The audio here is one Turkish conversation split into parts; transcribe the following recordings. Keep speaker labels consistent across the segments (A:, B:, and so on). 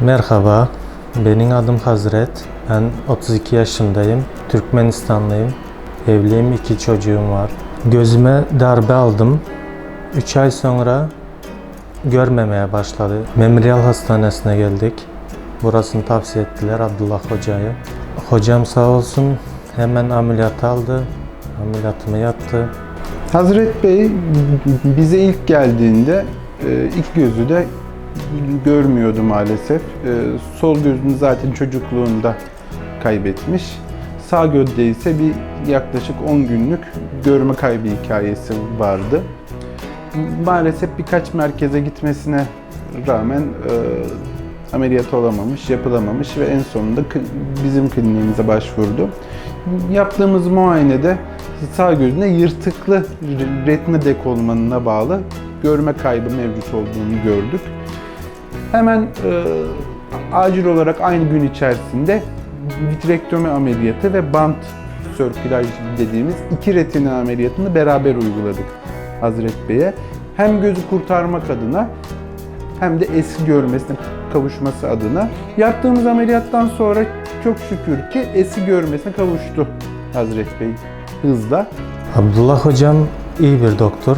A: Merhaba, benim adım Hazret. Ben 32 yaşındayım. Türkmenistanlıyım. Evliyim, iki çocuğum var. Gözüme darbe aldım. 3 ay sonra görmemeye başladı. Memorial Hastanesi'ne geldik. Burasını tavsiye ettiler Abdullah Hoca'yı. Hocam sağ olsun hemen ameliyat aldı. Ameliyatımı yaptı.
B: Hazret Bey bize ilk geldiğinde e, ilk gözü de görmüyordu maalesef. E, Sol gözünü zaten çocukluğunda kaybetmiş. Sağ gözde ise bir yaklaşık 10 günlük görme kaybı hikayesi vardı. Maalesef birkaç merkeze gitmesine rağmen e, ameliyat olamamış, yapılamamış ve en sonunda bizim kliniğimize başvurdu. Yaptığımız muayenede sağ gözünde yırtıklı re- retina dekolmanına bağlı görme kaybı mevcut olduğunu gördük. Hemen e, acil olarak aynı gün içerisinde vitrektomi ameliyatı ve bant sörkülaj dediğimiz iki retina ameliyatını beraber uyguladık Hazret Bey'e. Hem gözü kurtarmak adına hem de eski görmesine kavuşması adına. Yaptığımız ameliyattan sonra çok şükür ki eski görmesine kavuştu Hazret Bey hızla.
A: Abdullah hocam iyi bir doktor.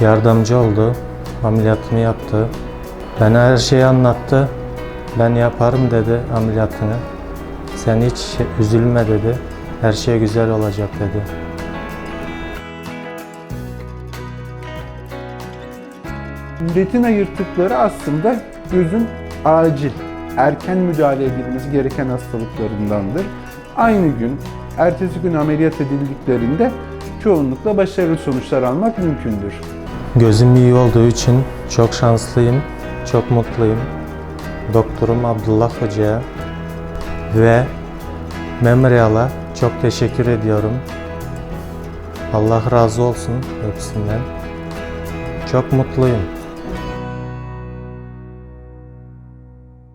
A: Yardımcı oldu. Ameliyatımı yaptı. Bana her şeyi anlattı. Ben yaparım dedi ameliyatını. Sen hiç üzülme dedi. Her şey güzel olacak dedi.
B: Retina yırtıkları aslında gözün acil, erken müdahale edilmesi gereken hastalıklarındandır. Aynı gün, ertesi gün ameliyat edildiklerinde çoğunlukla başarılı sonuçlar almak mümkündür.
A: Gözüm iyi olduğu için çok şanslıyım, çok mutluyum. Doktorum Abdullah Hoca'ya ve Memorial'a çok teşekkür ediyorum. Allah razı olsun hepsinden. Çok mutluyum.